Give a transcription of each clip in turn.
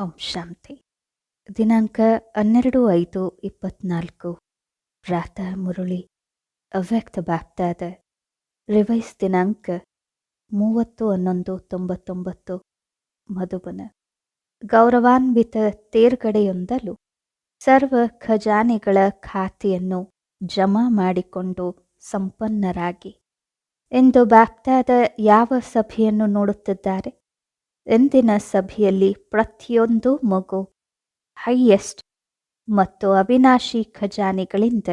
ಓಂ ಶಾಂತಿ. ದಿನಾಂಕ ಹನ್ನೆರಡು ಐದು ಇಪ್ಪತ್ನಾಲ್ಕು. ಪ್ರಾತಃ ಮುರುಳಿ. ಅವ್ಯಕ್ತ ಬಾಪ್ತಾದ. ರಿವೈಸ್ ದಿನಾಂಕ ಮೂವತ್ತು ಹನ್ನೊಂದು ತೊಂಬತ್ತೊಂಬತ್ತು. ಮಧುಬನ. ಗೌರವಾನ್ವಿತ ತೇರ್ಗಡೆಯೊಂದಲು ಸರ್ವ ಖಜಾನೆಗಳ ಖಾತೆಯನ್ನು ಜಮಾ ಮಾಡಿಕೊಂಡು ಸಂಪನ್ನರಾಗಿ. ಎಂದು ಬಾಪ್ತಾದ ಯಾವ ಸಭೆಯನ್ನು ನೋಡುತ್ತಿದ್ದಾರೆ? ಎಂದಿನ ಸಭೆಯಲ್ಲಿ ಪ್ರತಿಯೊಂದು ಮಗು ಹೈಯೆಸ್ಟ್ ಮತ್ತು ಅವಿನಾಶಿ ಖಜಾನೆಗಳಿಂದ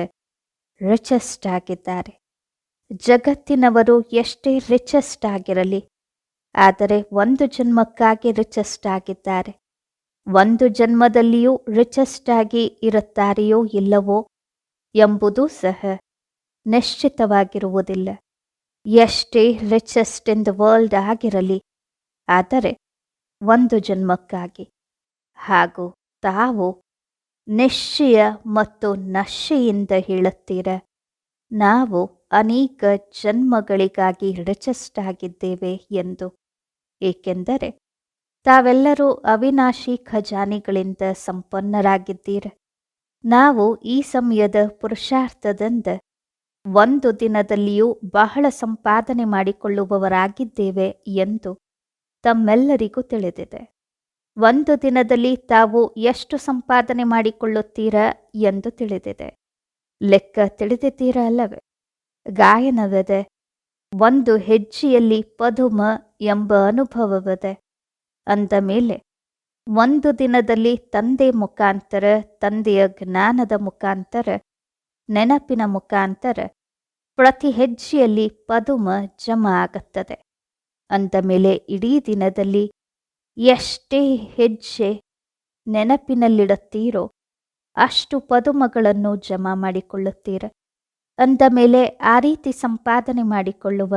ರಿಚೆಸ್ಟ್ ಆಗಿದ್ದಾರೆ. ಜಗತ್ತಿನವರು ಎಷ್ಟೇ ರಿಚೆಸ್ಟ್ ಆಗಿರಲಿ, ಆದರೆ ಒಂದು ಜನ್ಮಕ್ಕಾಗಿ ರಿಚೆಸ್ಟ್ ಆಗಿದ್ದಾರೆ. ಒಂದು ಜನ್ಮದಲ್ಲಿಯೂ ರಿಚೆಸ್ಟ್ ಆಗಿ ಇರುತ್ತಾರೆಯೋ ಇಲ್ಲವೋ ಎಂಬುದೂ ಸಹ ನಿಶ್ಚಿತವಾಗಿರುವುದಿಲ್ಲ. ಎಷ್ಟೇ ರಿಚೆಸ್ಟ್ ಇನ್ ದ ವರ್ಲ್ಡ್ ಆಗಿರಲಿ, ಆದರೆ ಒಂದು ಜನ್ಮಕ್ಕಾಗಿ. ಹಾಗೂ ತಾವು ನಿಶ್ಚಯ ಮತ್ತು ನಶೆಯಿಂದ ಹೇಳುತ್ತೀರ, ನಾವು ಅನೇಕ ಜನ್ಮಗಳಿಗಾಗಿ ರಿಚೆಸ್ಟ್ ಎಂದು. ಏಕೆಂದರೆ ತಾವೆಲ್ಲರೂ ಅವಿನಾಶಿ ಖಜಾನೆಗಳಿಂದ ಸಂಪನ್ನರಾಗಿದ್ದೀರ. ನಾವು ಈ ಸಮಯದ ಪುರುಷಾರ್ಥದಿಂದ ಒಂದು ದಿನದಲ್ಲಿಯೂ ಬಹಳ ಸಂಪಾದನೆ ಮಾಡಿಕೊಳ್ಳುವವರಾಗಿದ್ದೇವೆ ಎಂದು ತಮ್ಮೆಲ್ಲರಿಗೂ ತಿಳಿದಿದೆ. ಒಂದು ದಿನದಲ್ಲಿ ತಾವು ಎಷ್ಟು ಸಂಪಾದನೆ ಮಾಡಿಕೊಳ್ಳುತ್ತೀರಾ ಎಂದು ತಿಳಿದಿದೆ. ಲೆಕ್ಕ ತಿಳಿದಿದ್ದೀರಾ ಅಲ್ಲವೇ? ಗಾಯನವಿದೆ. ಒಂದು ಹೆಜ್ಜೆಯಲ್ಲಿ ಪದುಮ ಎಂಬ ಅನುಭವವಿದೆ. ಅಂದ ಮೇಲೆ, ಒಂದು ದಿನದಲ್ಲಿ ತಂದೆ ಮುಖಾಂತರ, ತಂದೆಯ ಜ್ಞಾನದ ಮುಖಾಂತರ, ನೆನಪಿನ ಮುಖಾಂತರ ಪ್ರತಿ ಹೆಜ್ಜೆಯಲ್ಲಿ ಪದುಮ ಜಮ ಆಗುತ್ತದೆ. ಅಂದ ಮೇಲೆ ಇಡೀ ದಿನದಲ್ಲಿ ಎಷ್ಟೇ ಹೆಜ್ಜೆ ನೆನಪಿನಲ್ಲಿಡುತ್ತೀರೋ ಅಷ್ಟು ಪದುಮಗಳನ್ನು ಜಮಾ ಮಾಡಿಕೊಳ್ಳುತ್ತೀರ? ಅಂದ ಮೇಲೆ ಆ ರೀತಿ ಸಂಪಾದನೆ ಮಾಡಿಕೊಳ್ಳುವ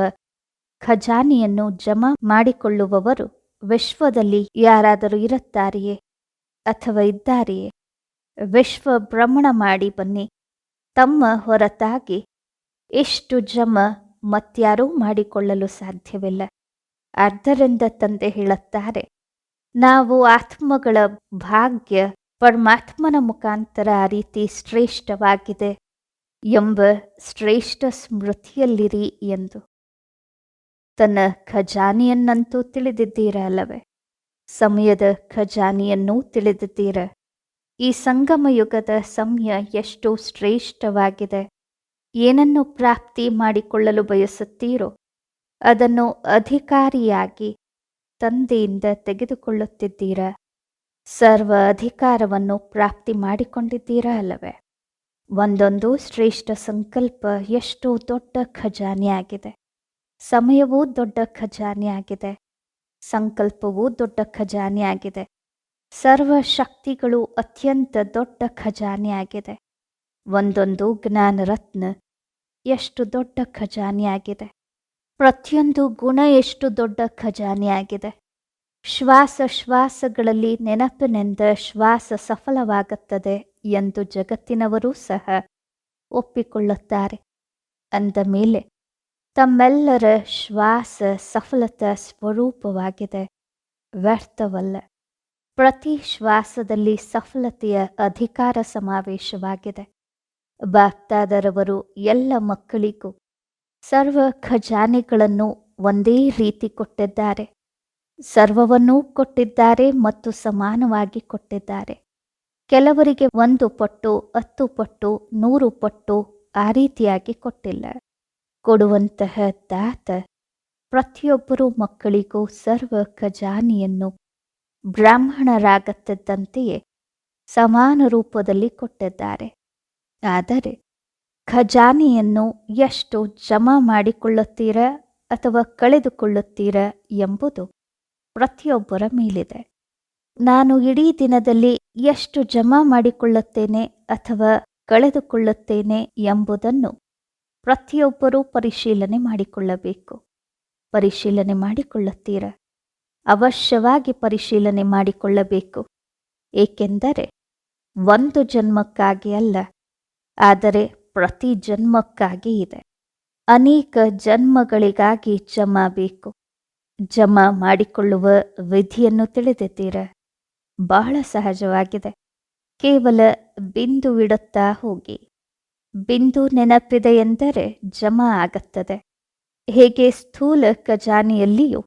ಖಜಾನೆಯನ್ನು ಜಮಾ ಮಾಡಿಕೊಳ್ಳುವವರು ವಿಶ್ವದಲ್ಲಿ ಯಾರಾದರೂ ಇರುತ್ತಾರೆಯೇ ಅಥವಾ ಇದ್ದಾರೆಯೇ? ವಿಶ್ವ ಭ್ರಮಣ ಮಾಡಿ ಬನ್ನಿ. ತಮ್ಮ ಹೊರತಾಗಿ ಇಷ್ಟು ಜಮ ಮತ್ಯಾರೂ ಮಾಡಿಕೊಳ್ಳಲು ಸಾಧ್ಯವಿಲ್ಲ. ಆದ್ದರಿಂದ ತಂದೆ ಹೇಳುತ್ತಾರೆ, ನಾವು ಆತ್ಮಗಳ ಭಾಗ್ಯ ಪರಮಾತ್ಮನ ಮುಖಾಂತರ ಆ ರೀತಿ ಶ್ರೇಷ್ಠವಾಗಿದೆ ಎಂಬ ಶ್ರೇಷ್ಠ ಸ್ಮೃತಿಯಲ್ಲಿರಿ ಎಂದು. ತನ್ನ ಖಜಾನೆಯನ್ನಂತೂ ತಿಳಿದಿದ್ದೀರ ಅಲ್ಲವೇ? ಸಮಯದ ಖಜಾನೆಯನ್ನೂ ತಿಳಿದಿದ್ದೀರ? ಈ ಸಂಗಮ ಯುಗದ ಸಮಯ ಎಷ್ಟು ಶ್ರೇಷ್ಠವಾಗಿದೆ. ಏನನ್ನು ಪ್ರಾಪ್ತಿ ಮಾಡಿಕೊಳ್ಳಲು ಬಯಸುತ್ತೀರೋ ಅದನ್ನು ಅಧಿಕಾರಿಯಾಗಿ ತಂದೆಯಿಂದ ತೆಗೆದುಕೊಳ್ಳುತ್ತಿದ್ದೀರ? ಸರ್ವ ಅಧಿಕಾರವನ್ನು ಪ್ರಾಪ್ತಿ ಮಾಡಿಕೊಂಡಿದ್ದೀರಾ ಅಲ್ಲವೇ? ಒಂದೊಂದು ಶ್ರೇಷ್ಠ ಸಂಕಲ್ಪ ಎಷ್ಟು ದೊಡ್ಡ ಖಜಾನೆಯಾಗಿದೆ ಸಮಯವೂ ದೊಡ್ಡ ಖಜಾನೆಯಾಗಿದೆ ಸಂಕಲ್ಪವೂ ದೊಡ್ಡ ಖಜಾನೆಯಾಗಿದೆ ಸರ್ವ ಶಕ್ತಿಗಳು ಅತ್ಯಂತ ದೊಡ್ಡ ಖಜಾನೆಯಾಗಿದೆ ಒಂದೊಂದು ಜ್ಞಾನರತ್ನ ಎಷ್ಟು ದೊಡ್ಡ ಖಜಾನೆ ಆಗಿದೆ. ಪ್ರತಿಯೊಂದು ಗುಣ ಎಷ್ಟು ದೊಡ್ಡ ಖಜಾನೆಯಾಗಿದೆ ಶ್ವಾಸ ಶ್ವಾಸಗಳಲ್ಲಿ ನೆನಪಿನಿಂದ ಶ್ವಾಸ ಸಫಲವಾಗುತ್ತದೆ ಎಂದು ಜಗತ್ತಿನವರೂ ಸಹ ಒಪ್ಪಿಕೊಳ್ಳುತ್ತಾರೆ. ಅಂದ ಮೇಲೆ, ತಮ್ಮೆಲ್ಲರ ಶ್ವಾಸ ಸಫಲತ ಸ್ವರೂಪವಾಗಿದೆ. ವ್ಯರ್ಥವಲ್ಲ. ಪ್ರತಿ ಶ್ವಾಸದಲ್ಲಿ ಸಫಲತೆಯ ಅಧಿಕಾರ ಸಮಾವೇಶವಾಗಿದೆ. ಬಾಪ್ತಾದರವರು ಎಲ್ಲ ಮಕ್ಕಳಿಗೂ ಸರ್ವ ಖಜಾನೆಗಳನ್ನು ಒಂದೇ ರೀತಿ ಕೊಟ್ಟಿದ್ದಾರೆ. ಸರ್ವವನ್ನೂ ಕೊಟ್ಟಿದ್ದಾರೆ ಮತ್ತು ಸಮಾನವಾಗಿ ಕೊಟ್ಟಿದ್ದಾರೆ. ಕೆಲವರಿಗೆ ಒಂದು ಪಟ್ಟು, ಹತ್ತು ಪಟ್ಟು, ನೂರು ಪಟ್ಟು ಆ ರೀತಿಯಾಗಿ ಕೊಟ್ಟಿಲ್ಲ. ಕೊಡುವಂತಹ ದಾತ ಪ್ರತಿಯೊಬ್ಬರು ಮಕ್ಕಳಿಗೂ ಸರ್ವ ಖಜಾನೆಯನ್ನು ಬ್ರಾಹ್ಮಣರಾಗತ್ತಿದ್ದಂತೆಯೇ ಸಮಾನ ರೂಪದಲ್ಲಿ ಕೊಟ್ಟಿದ್ದಾರೆ. ಆದರೆ ಖಜಾನೆಯನ್ನು ಎಷ್ಟು ಜಮಾ ಮಾಡಿಕೊಳ್ಳುತ್ತೀರ ಅಥವಾ ಕಳೆದುಕೊಳ್ಳುತ್ತೀರ ಎಂಬುದು ಪ್ರತಿಯೊಬ್ಬರ ಮೇಲಿದೆ. ನಾನು ಇಡೀ ದಿನದಲ್ಲಿ ಎಷ್ಟು ಜಮಾ ಮಾಡಿಕೊಳ್ಳುತ್ತೇನೆ ಅಥವಾ ಕಳೆದುಕೊಳ್ಳುತ್ತೇನೆ ಎಂಬುದನ್ನು ಪ್ರತಿಯೊಬ್ಬರೂ ಪರಿಶೀಲನೆ ಮಾಡಿಕೊಳ್ಳಬೇಕು. ಪರಿಶೀಲನೆ ಮಾಡಿಕೊಳ್ಳುತ್ತೀರ? ಅವಶ್ಯವಾಗಿ ಪರಿಶೀಲನೆ ಮಾಡಿಕೊಳ್ಳಬೇಕು. ಏಕೆಂದರೆ ಒಂದು ಜನ್ಮಕ್ಕಾಗಿ ಅಲ್ಲ, ಆದರೆ ಪ್ರತಿ ಜನ್ಮಕ್ಕಾಗಿ ಇದೆ. ಅನೇಕ ಜನ್ಮಗಳಿಗಾಗಿ ಜಮಾ ಬೇಕು. ಜಮಾ ಮಾಡಿಕೊಳ್ಳುವ ವಿಧಿಯನ್ನು ತಿಳಿದಿದ್ದೀರ. ಬಹಳ ಸಹಜವಾಗಿದೆ. ಕೇವಲ ಬಿಂದು ಬಿಡುತ್ತಾ ಹೋಗಿ. ಬಿಂದು ನೆನಪಿದೆ ಎಂದರೆ ಜಮಾ ಆಗುತ್ತದೆ. ಹೇಗೆ ಸ್ಥೂಲ ಖಜಾನೆಯಲ್ಲಿಯೂ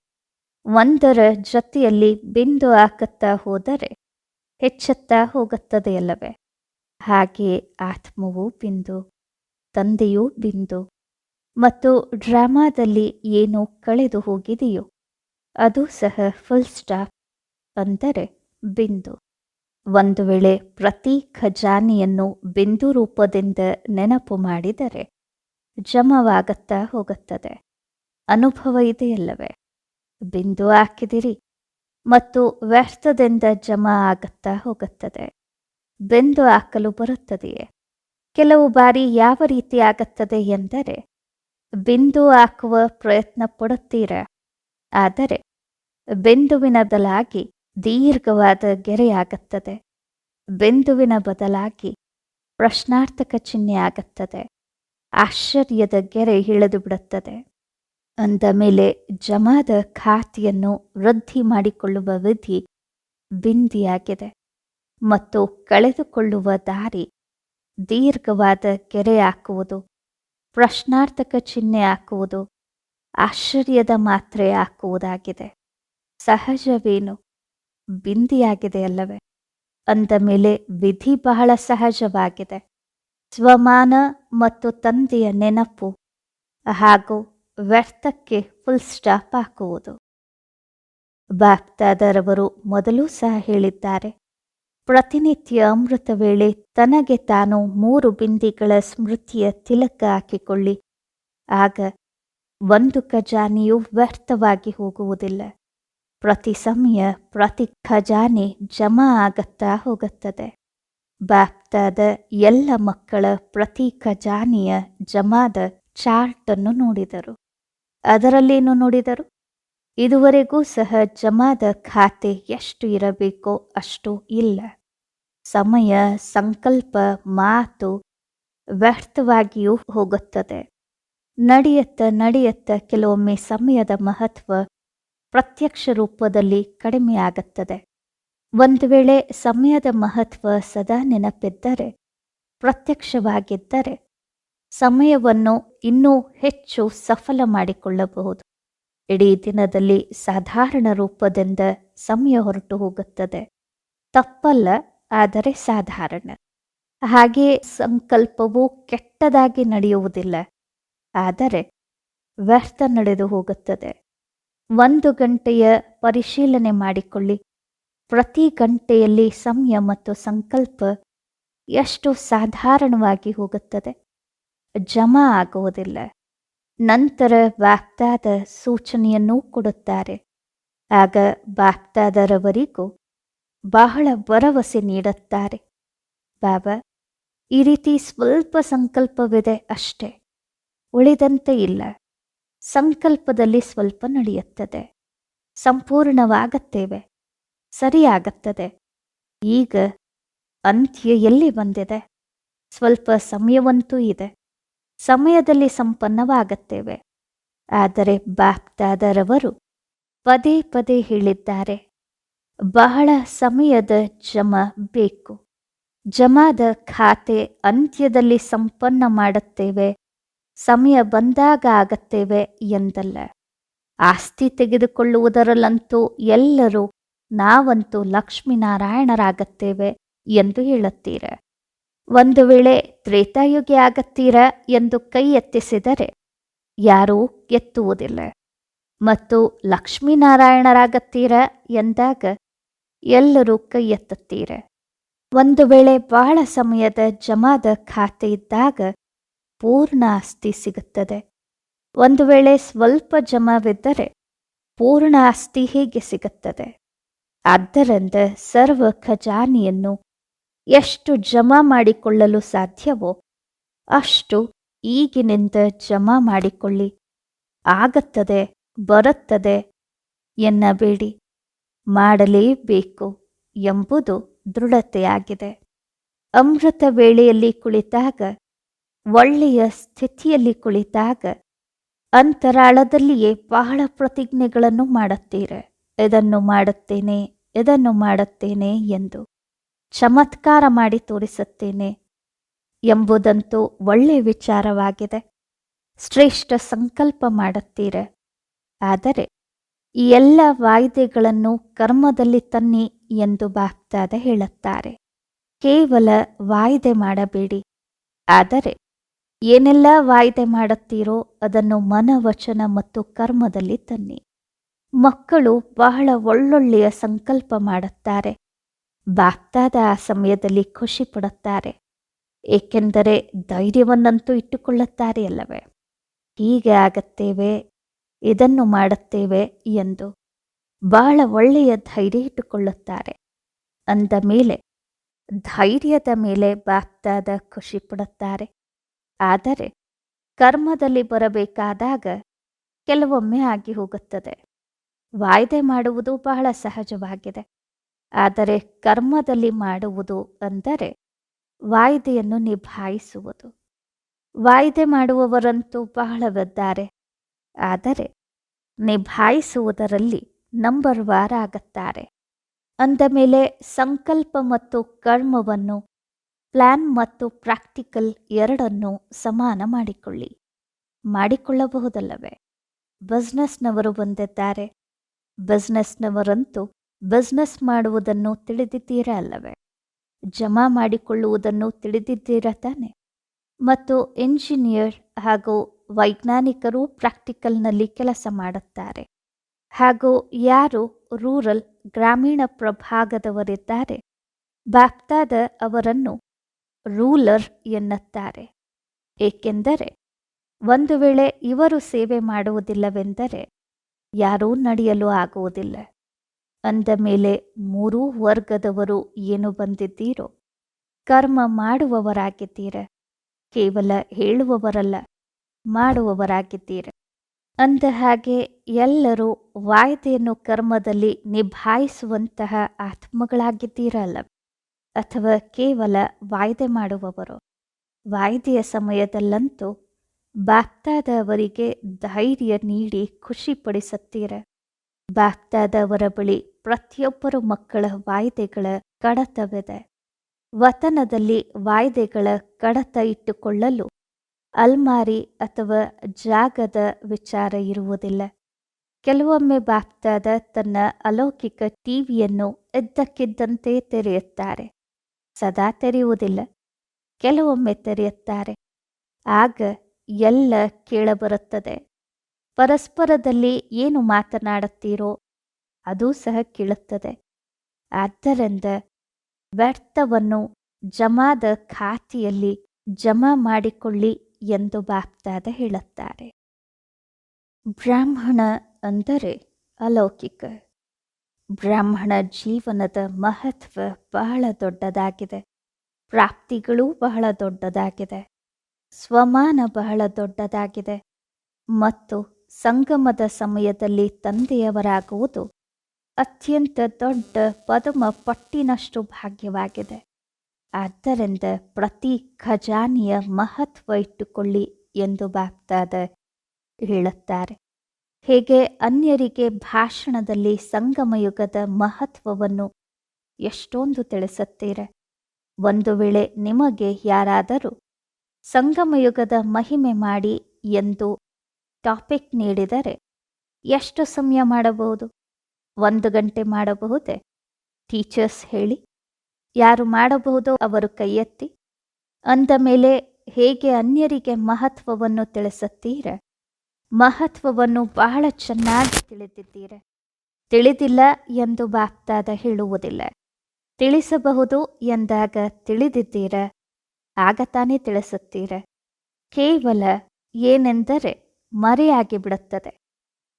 ಒಂದರ ಜೊತೆಯಲ್ಲಿ ಬಿಂದು ಹಾಕುತ್ತಾ ಹೋದರೆ ಹೆಚ್ಚುತ್ತಾ ಹೋಗುತ್ತದೆಯಲ್ಲವೇ? ಹಾಗೆ ಆತ್ಮವು ಬಿಂದು ತಂದೆಯೂ ಬಿಂದು. ಮತ್ತು ಡ್ರಾಮಾದಲ್ಲಿ ಏನು ಕಳೆದು ಹೋಗಿದೆಯೋ, ಅದು ಸಹ ಫುಲ್ ಸ್ಟಾಪ್ ಅಂದರೆ ಬಿಂದು. ಒಂದು ವೇಳೆ ಪ್ರತಿ ಖಜಾನೆಯನ್ನು ಬಿಂದು ರೂಪದಿಂದ ನೆನಪು ಮಾಡಿದರೆ ಜಮವಾಗುತ್ತಾ ಹೋಗುತ್ತದೆ. ಅನುಭವ ಇದೆಯಲ್ಲವೇ? ಬಿಂದು ಹಾಕಿದಿರಿ ಮತ್ತು ವ್ಯರ್ಥದಿಂದ ಜಮ ಆಗುತ್ತಾ ಹೋಗುತ್ತದೆ. ಬಿಂದು ಹಾಕಲು ಬರುತ್ತದೆಯೇ? ಕೆಲವು ಬಾರಿ ಯಾವ ರೀತಿ ಆಗುತ್ತದೆ ಎಂದರೆ, ಬಿಂದು ಹಾಕುವ ಪ್ರಯತ್ನ ಪಡುತ್ತೀರ. ಆದರೆ, ಬಿಂದುವಿನ ಬದಲಾಗಿ ದೀರ್ಘವಾದ ಗೆರೆಯಾಗುತ್ತದೆ ಬಿಂದುವಿನ ಬದಲಾಗಿ ಪ್ರಶ್ನಾರ್ಥಕ ಚಿಹ್ನೆ ಆಗುತ್ತದೆ. ಆಶ್ಚರ್ಯದ ಗೆರೆ ಇಳಿದು ಬಿಡುತ್ತದೆ. ಅಂದ ಮೇಲೆ ಜಮಾದ ಖಾತೆಯನ್ನು ವೃದ್ಧಿ ಮಾಡಿಕೊಳ್ಳುವ ವಿಧಿ ಬಿಂದಿಯಾಗಿದೆ. ಮತ್ತು ಕಳೆದುಕೊಳ್ಳುವ ದಾರಿ ದೀರ್ಘವಾದ ಗೆರೆ ಹಾಕುವುದು ಪ್ರಶ್ನಾರ್ಥಕ ಚಿಹ್ನೆ ಹಾಕುವುದು ಆಶ್ಚರ್ಯದ ಮಾತ್ರೆ ಹಾಕುವುದಾಗಿದೆ. ಸಹಜವೇನು? ಬಿಂದಿಯಾಗಿದೆ ಅಲ್ಲವೇ? ಅಂದ ಮೇಲೆ ವಿಧಿ ಬಹಳ ಸಹಜವಾಗಿದೆ. ಸ್ವಮಾನ ಮತ್ತು ತಂದೆಯ ನೆನಪು ಹಾಗೂ ವ್ಯರ್ಥಕ್ಕೆ ಫುಲ್ ಸ್ಟಾಪ್ ಹಾಕುವುದು. ಬಾಪ್ತಾದರವರು ಮೊದಲು ಸಹ ಹೇಳಿದ್ದಾರೆ ಪ್ರತಿನಿತ್ಯ ಅಮೃತ ವೇಳೆ ತನಗೆ ತಾನು ಮೂರು ಬಿಂದಿಗಳ ಸ್ಮೃತಿಯ ತಿಲಕ ಹಾಕಿಕೊಳ್ಳಿ. ಆಗ ಒಂದು ಖಜಾನೆಯು ವ್ಯರ್ಥವಾಗಿ ಹೋಗುವುದಿಲ್ಲ. ಪ್ರತಿ ಸಮಯ ಪ್ರತಿ ಖಜಾನೆ ಜಮಾ ಆಗುತ್ತಾ ಹೋಗುತ್ತದೆ. ಬಾಪ್ತಾದ ಎಲ್ಲ ಮಕ್ಕಳ ಪ್ರತಿ ಖಜಾನೆಯ ಜಮಾದ ಚಾರ್ಟನ್ನು ನೋಡಿದರು. ಅದರಲ್ಲೇನು ನೋಡಿದರು? ಇದುವರೆಗೂ ಸಹ ಜಮಾದ ಖಾತೆ ಎಷ್ಟು ಇರಬೇಕೋ ಅಷ್ಟು ಇಲ್ಲ. ಸಮಯ, ಸಂಕಲ್ಪ, ಮಾತು ವ್ಯರ್ಥವಾಗಿಯೂ ಹೋಗುತ್ತದೆ. ನಡೆಯತ್ತ ನಡೆಯತ್ತ ಕೆಲವೊಮ್ಮೆ ಸಮಯದ ಮಹತ್ವ ಪ್ರತ್ಯಕ್ಷ ರೂಪದಲ್ಲಿ ಕಡಿಮೆಯಾಗುತ್ತದೆ. ಒಂದು ವೇಳೆ ಸಮಯದ ಮಹತ್ವ ಸದಾ ನೆನಪಿದ್ದರೆ, ಪ್ರತ್ಯಕ್ಷವಾಗಿದ್ದರೆ ಸಮಯವನ್ನು ಇನ್ನೂ ಹೆಚ್ಚು ಸಫಲ ಮಾಡಿಕೊಳ್ಳಬಹುದು. ಇಡೀ ದಿನದಲ್ಲಿ ಸಾಧಾರಣ ರೂಪದಿಂದ ಸಮಯ ಹೊರಟು ಹೋಗುತ್ತದೆ. ತಪ್ಪಲ್ಲ. ಆದರೆ ಸಾಧಾರಣ. ಹಾಗೆ ಸಂಕಲ್ಪವು ಕೆಟ್ಟದಾಗಿ ನಡೆಯುವುದಿಲ್ಲ. ಆದರೆ ವ್ಯರ್ಥ ನಡೆದು ಹೋಗುತ್ತದೆ. ಒಂದು ಗಂಟೆಯ ಪರಿಶೀಲನೆ ಮಾಡಿಕೊಳ್ಳಿ. ಪ್ರತಿ ಗಂಟೆಯಲ್ಲಿ ಸಮಯ ಮತ್ತು ಸಂಕಲ್ಪ ಎಷ್ಟು ಸಾಧಾರಣವಾಗಿ ಹೋಗುತ್ತದೆ? ಜಮಾ ಆಗುವುದಿಲ್ಲ. ನಂತರ ಬಾಗ್ದಾದ ಸೂಚನೆಯನ್ನೂ ಕೊಡುತ್ತಾರೆ. ಆಗ ಬಾಗ್ದಾದರವರಿಗೂ ಬಹಳ ಭರವಸೆ ನೀಡುತ್ತಾರೆ. ಬಾಬಾ, ಈ ರೀತಿ ಸ್ವಲ್ಪ ಸಂಕಲ್ಪವಿದೆ ಅಷ್ಟೇ. ಉಳಿದಂತೆ ಇಲ್ಲ. ಸಂಕಲ್ಪದಲ್ಲಿ ಸ್ವಲ್ಪ ನಡೆಯುತ್ತದೆ. ಸಂಪೂರ್ಣವಾಗುತ್ತೇವೆ. ಸರಿಯಾಗುತ್ತದೆ. ಈಗ ಅಂತ್ಯ ಎಲ್ಲಿ ಬಂದಿದೆ? ಸ್ವಲ್ಪ ಸಮಯವಂತೂ ಇದೆ. ಸಮಯದಲ್ಲಿ ಸಂಪನ್ನವಾಗುತ್ತೇವೆ. ಆದರೆ ಬಾಪ್ದಾದರವರು ಪದೇ ಪದೇ ಹೇಳಿದ್ದಾರೆ. ಬಹಳ ಸಮಯದ ಜಮ ಬೇಕು. ಜಮಾದ ಖಾತೆ ಅಂತ್ಯದಲ್ಲಿ ಸಂಪನ್ನ ಮಾಡುತ್ತೇವೆ, ಸಮಯ ಬಂದಾಗ ಆಗುತ್ತೇವೆ ಎಂದಲ್ಲ. ಆಸ್ತಿ ತೆಗೆದುಕೊಳ್ಳುವುದರಲ್ಲಂತೂ ಎಲ್ಲರೂ ನಾವಂತೂ ಲಕ್ಷ್ಮೀನಾರಾಯಣರಾಗುತ್ತೇವೆ ಎಂದು ಹೇಳುತ್ತೀರ. ಒಂದು ವೇಳೆ ತ್ರೇತಾಯುಗಿ ಆಗತ್ತೀರ ಎಂದು ಕೈ ಎತ್ತಿಸಿದರೆ ಯಾರೂ ಎತ್ತುವುದಿಲ್ಲ. ಮತ್ತು ಲಕ್ಷ್ಮೀನಾರಾಯಣರಾಗತ್ತೀರ ಎಂದಾಗ ಎಲ್ಲರೂ ಕೈ ಎತ್ತುತ್ತೀರ. ಒಂದು ವೇಳೆ ಬಹಳ ಸಮಯದ ಜಮಾದ ಖಾತೆ ಇದ್ದಾಗ ಪೂರ್ಣ ಆಸ್ತಿ ಸಿಗುತ್ತದೆ. ಒಂದು ವೇಳೆ ಸ್ವಲ್ಪ ಜಮಾವಿದ್ದರೆ ಪೂರ್ಣ ಆಸ್ತಿ ಹೇಗೆ ಸಿಗುತ್ತದೆ? ಆದ್ದರಿಂದ ಸರ್ವ ಖಜಾನೆಯನ್ನು ಎಷ್ಟು ಜಮಾ ಮಾಡಿಕೊಳ್ಳಲು ಸಾಧ್ಯವೋ ಅಷ್ಟು ಈಗಿನಿಂದ ಜಮಾ ಮಾಡಿಕೊಳ್ಳಿ. ಆಗುತ್ತದೆ, ಬರುತ್ತದೆ ಎನ್ನಬೇಡಿ. ಮಾಡಲೇಬೇಕು ಎಂಬುದು ದೃಢತೆಯಾಗಿದೆ. ಅಮೃತ ವೇಳೆಯಲ್ಲಿ ಕುಳಿತಾಗ, ಒಳ್ಳೆಯ ಸ್ಥಿತಿಯಲ್ಲಿ ಕುಳಿತಾಗ, ಅಂತರಾಳದಲ್ಲಿಯೇ ಬಹಳ ಪ್ರತಿಜ್ಞೆಗಳನ್ನು ಮಾಡುತ್ತೀರ. ಇದನ್ನು ಮಾಡುತ್ತೇನೆ ಇದನ್ನು ಮಾಡುತ್ತೇನೆ ಎಂದು ಚಮತ್ಕಾರ ಮಾಡಿ ತೋರಿಸುತ್ತೇನೆ ಎಂಬುದಂತೂ ಒಳ್ಳೆಯ ವಿಚಾರವಾಗಿದೆ. ಶ್ರೇಷ್ಠ ಸಂಕಲ್ಪ ಮಾಡುತ್ತೀರ. ಆದರೆ ಈ ಎಲ್ಲ ವಾಯ್ದೆಗಳನ್ನು ಕರ್ಮದಲ್ಲಿ ತನ್ನಿ ಎಂದು ಬಾಪ್ತಾದ ಹೇಳುತ್ತಾರೆ. ಕೇವಲ ವಾಯ್ದೆ ಮಾಡಬೇಡಿ. ಆದರೆ ಏನೆಲ್ಲ ವಾಯ್ದೆ ಮಾಡುತ್ತೀರೋ ಅದನ್ನು ಮನವಚನ ಮತ್ತು ಕರ್ಮದಲ್ಲಿ ತನ್ನಿ. ಮಕ್ಕಳು ಬಹಳ ಒಳ್ಳೊಳ್ಳೆಯ ಸಂಕಲ್ಪ ಮಾಡುತ್ತಾರೆ. ಬಾಪ್ತಾದ ಆ ಸಮಯದಲ್ಲಿ ಖುಷಿ ಪಡುತ್ತಾರೆ ಏಕೆಂದರೆ ಧೈರ್ಯವನ್ನಂತೂ ಇಟ್ಟುಕೊಳ್ಳುತ್ತಾರೆ ಅಲ್ಲವೇ? ಹೀಗೆ ಆಗತ್ತೇವೆ ಇದನ್ನು ಮಾಡುತ್ತೇವೆ ಎಂದು ಬಹಳ ಒಳ್ಳೆಯ ಧೈರ್ಯ ಇಟ್ಟುಕೊಳ್ಳುತ್ತಾರೆ. ಅಂದ ಮೇಲೆ ಧೈರ್ಯದ ಮೇಲೆ ಬಾಕ್ತಾದ ಖುಷಿ ಪಡುತ್ತಾರೆ. ಆದರೆ ಕರ್ಮದಲ್ಲಿ ಬರಬೇಕಾದಾಗ ಕೆಲವೊಮ್ಮೆ ಆಗಿ ಹೋಗುತ್ತದೆ. ವಾಯ್ದೆ ಮಾಡುವುದು ಬಹಳ ಸಹಜವಾಗಿದೆ. ಆದರೆ ಕರ್ಮದಲ್ಲಿ ಮಾಡುವುದು ಅಂದರೆ ವಾಯ್ದೆಯನ್ನು ನಿಭಾಯಿಸುವುದು. ವಾಯ್ದೆ ಮಾಡುವವರಂತೂ ಬಹಳವಿದ್ದಾರೆ ನಿಭಾಯಿಸುವುದರಲ್ಲಿ ನಂಬರ್ ವಾರ ಆಗುತ್ತಾರೆ ಅಂದ ಮೇಲೆ ಸಂಕಲ್ಪ ಮತ್ತು ಕರ್ಮವನ್ನು ಪ್ಲ್ಯಾನ್ ಮತ್ತು ಪ್ರಾಕ್ಟಿಕಲ್ ಎರಡನ್ನು ಸಮಾನ ಮಾಡಿಕೊಳ್ಳಿ. ಮಾಡಿಕೊಳ್ಳಬಹುದಲ್ಲವೇ? ಬಿಸ್ನೆಸ್ನವರು ಬಂದಿದ್ದಾರೆ ಬಿಸ್ನೆಸ್ನವರಂತೂ ಬಿಸ್ನೆಸ್ ಮಾಡುವುದನ್ನು ತಿಳಿದಿದ್ದೀರಾ ಅಲ್ಲವೇ? ಜಮಾ ಮಾಡಿಕೊಳ್ಳುವುದನ್ನು ತಿಳಿದಿದ್ದೀರಾ ತಾನೆ? ಮತ್ತು ಇಂಜಿನಿಯರ್ ಹಾಗೂ ವೈಜ್ಞಾನಿಕರು ಪ್ರಾಕ್ಟಿಕಲ್ನಲ್ಲಿ ಕೆಲಸ ಮಾಡುತ್ತಾರೆ. ಹಾಗೂ ಯಾರು ರೂರಲ್ ಗ್ರಾಮೀಣ ಪ್ರಭಾಗದವರಿದ್ದಾರೆ, ಬಾಪ್ತಾದ ಅವರನ್ನು ರೂಲರ್ ಎನ್ನುತ್ತಾರೆ. ಏಕೆಂದರೆ, ಒಂದು ವೇಳೆ ಇವರು ಸೇವೆ ಮಾಡುವುದಿಲ್ಲವೆಂದರೆ ಯಾರೂ ನಡೆಯಲು ಆಗುವುದಿಲ್ಲ. ಅಂದ ಮೇಲೆ ಮೂರೂ ವರ್ಗದವರು ಏನು ಬಂದಿದ್ದೀರೋ, ಕರ್ಮ ಮಾಡುವವರಾಗಿದ್ದೀರ, ಕೇವಲ ಹೇಳುವವರಲ್ಲ. ಮಾಡುವವರಾಗಿದ್ದೀರ. ಅಂದ ಹಾಗೆ ಎಲ್ಲರೂ ವಾಯ್ದೆಯನ್ನು ಕರ್ಮದಲ್ಲಿ ನಿಭಾಯಿಸುವಂತಹ ಆತ್ಮಗಳಾಗಿದ್ದೀರಲ್ಲ, ಅಥವಾ ಕೇವಲ ವಾಯ್ದೆ ಮಾಡುವವರು. ವಾಯ್ದೆಯ ಸಮಯದಲ್ಲಂತೂ ಬಾಗ್ದಾದವರಿಗೆ ಧೈರ್ಯ ನೀಡಿ ಖುಷಿಪಡಿಸುತ್ತೀರ. ಬಾಗ್ದಾದವರ ಬಳಿ ಪ್ರತಿಯೊಬ್ಬರು ಮಕ್ಕಳ ವಾಯ್ದೆಗಳ ಕಡತವಿದೆ. ವತನದಲ್ಲಿ ವಾಯ್ದೆಗಳ ಕಡತ ಇಟ್ಟುಕೊಳ್ಳಲು ಅಲ್ಮಾರಿ ಅಥವಾ ಜಾಗದ ವಿಚಾರ ಇರುವುದಿಲ್ಲ. ಕೆಲವೊಮ್ಮೆ ಬಾಪ್ತಾದ ತನ್ನ ಅಲೌಕಿಕ ಟಿವಿಯನ್ನು ಇದ್ದಕ್ಕಿದ್ದಂತೆ ತೆರೆಯುತ್ತಾರೆ. ಸದಾ ತೆರೆಯುವುದಿಲ್ಲ. ಕೆಲವೊಮ್ಮೆ ತೆರೆಯುತ್ತಾರೆ. ಆಗ ಎಲ್ಲ ಕೇಳಬರುತ್ತದೆ. ಪರಸ್ಪರದಲ್ಲಿ ಏನು ಮಾತನಾಡುತ್ತೀರೋ ಅದು ಸಹ ಕೇಳುತ್ತದೆ. ಆದ್ದರಿಂದ ವ್ಯರ್ಥವನ್ನು ಜಮಾದ ಖಾತೆಯಲ್ಲಿ ಜಮಾ ಮಾಡಿಕೊಳ್ಳಿ ಎಂದು ಬಾಪ್ತಾದ ಹೇಳುತ್ತಾರೆ. ಬ್ರಾಹ್ಮಣ ಅಂದರೆ ಅಲೌಕಿಕ. ಬ್ರಾಹ್ಮಣ ಜೀವನದ ಮಹತ್ವ ಬಹಳ ದೊಡ್ಡದಾಗಿದೆ. ಪ್ರಾಪ್ತಿಗಳು ಬಹಳ ದೊಡ್ಡದಾಗಿದೆ. ಸ್ವಮಾನ ಬಹಳ ದೊಡ್ಡದಾಗಿದೆ. ಮತ್ತು ಸಂಗಮದ ಸಮಯದಲ್ಲಿ ತಂದೆಯವರಾಗುವುದು ಅತ್ಯಂತ ದೊಡ್ಡ ಪದಮ ಪಟ್ಟಿನಷ್ಟು ಭಾಗ್ಯವಾಗಿದೆ. ಆದ್ದರಿಂದ ಪ್ರತಿ ಖಜಾನೆಯ ಮಹತ್ವ ಇಟ್ಟುಕೊಳ್ಳಿ ಎಂದು ಬಾಪ್ತಾದ ಹೇಳುತ್ತಾರೆ. ಹೇಗೆ ಅನ್ಯರಿಗೆ ಭಾಷಣದಲ್ಲಿ ಸಂಗಮಯುಗದ ಮಹತ್ವವನ್ನು ಎಷ್ಟೊಂದು ತಿಳಿಸುತ್ತೀರ? ಒಂದು ವೇಳೆ ನಿಮಗೆ ಯಾರಾದರೂ ಸಂಗಮಯುಗದ ಮಹಿಮೆ ಮಾಡಿ ಎಂದು ಟಾಪಿಕ್ ನೀಡಿದರೆ ಎಷ್ಟು ಸಮಯ ಮಾಡಬಹುದು? ಒಂದು ಗಂಟೆ ಮಾಡಬಹುದೇ? ಟೀಚರ್ಸ್ ಹೇಳಿ. ಯಾರು ಮಾಡಬಹುದೋ ಅವರು ಕೈಯೆತ್ತಿ, ಅಂದ ಮೇಲೆ ಹೇಗೆ ಅನ್ಯರಿಗೆ ಮಹತ್ವವನ್ನು ತಿಳಿಸುತ್ತೀರ? ಮಹತ್ವವನ್ನು ಬಹಳ ಚೆನ್ನಾಗಿ ತಿಳಿದಿದ್ದೀರ. ತಿಳಿದಿಲ್ಲ ಎಂದು ಬಾಪ್ತಾದ ಹೇಳುವುದಿಲ್ಲ. ತಿಳಿಸಬಹುದು ಎಂದಾಗ ತಿಳಿದಿದ್ದೀರ. ಆಗ ತಾನೇ ತಿಳಿಸುತ್ತೀರ. ಕೇವಲ ಏನೆಂದರೆ ಮರೆಯಾಗಿ ಬಿಡುತ್ತದೆ.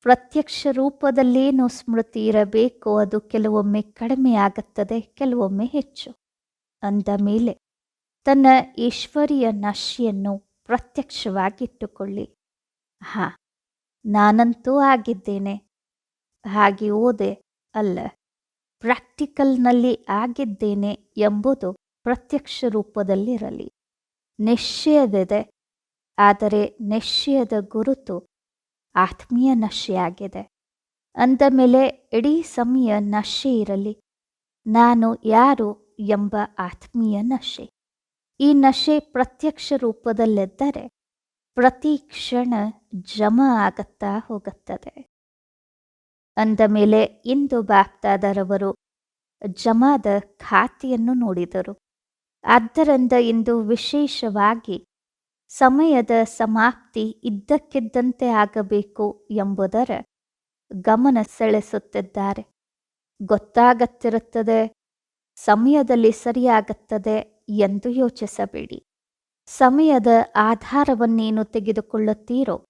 ಪ್ರತ್ಯಕ್ಷ ರೂಪದಲ್ಲೇನು ಸ್ಮೃತಿ ಇರಬೇಕು, ಅದು ಕೆಲವೊಮ್ಮೆ ಕಡಿಮೆಯಾಗುತ್ತದೆ ಕೆಲವೊಮ್ಮೆ ಹೆಚ್ಚು. ಅಂದ ಮೇಲೆ, ತನ್ನ ಈಶ್ವರಿಯ ನಶೆಯನ್ನು ಪ್ರತ್ಯಕ್ಷವಾಗಿಟ್ಟುಕೊಳ್ಳಿ. ಹಾ, ನಾನಂತೂ ಆಗಿದ್ದೇನೆ. ಹಾಗೆ ಓದೆ, ಅಲ್ಲ, ಪ್ರಾಕ್ಟಿಕಲ್ನಲ್ಲಿ ಆಗಿದ್ದೇನೆ ಎಂಬುದು ಪ್ರತ್ಯಕ್ಷ ರೂಪದಲ್ಲಿರಲಿ. ನಿಶ್ಚಯವಿದೆ, ಆದರೆ ನಿಶ್ಚಯದ ಗುರುತು ಆತ್ಮೀಯ ನಶೆಯಾಗಿದೆ ಅಂದ ಮೇಲೆ ಇಡೀ ಸಮಯ ನಶೆ ಇರಲಿ. ನಾನು ಯಾರು ಎಂಬ ಆತ್ಮೀಯ ನಶೆ. ಈ ನಶೆ ಪ್ರತ್ಯಕ್ಷ ರೂಪದಲ್ಲಿದ್ದರೆ ಪ್ರತಿ ಕ್ಷಣ ಜಮ ಆಗತ್ತಾ ಹೋಗುತ್ತದೆ. ಅಂದ ಮೇಲೆ ಇಂದು ಬಾಪ್ತಾದರವರು ಜಮಾದ ಖಾತೆಯನ್ನು ನೋಡಿದರು. ಆದ್ದರಿಂದ ಇಂದು ವಿಶೇಷವಾಗಿ ಸಮಯದ ಸಮಾಪ್ತಿ ಇದ್ದಕ್ಕಿದ್ದಂತೆ ಆಗಬೇಕು ಎಂಬುದರ ಗಮನ ಸೆಳೆಸುತ್ತಿದ್ದಾರೆ. ಗೊತ್ತಾಗತ್ತಿರುತ್ತದೆ, ಸಮಯದಲ್ಲಿ ಸರಿಯಾಗುತ್ತದೆ ಎಂದು ಯೋಚಿಸಬೇಡಿ. ಸಮಯದ ಆಧಾರವನ್ನೇನು ತೆಗೆದುಕೊಳ್ಳುತ್ತೀರೋ,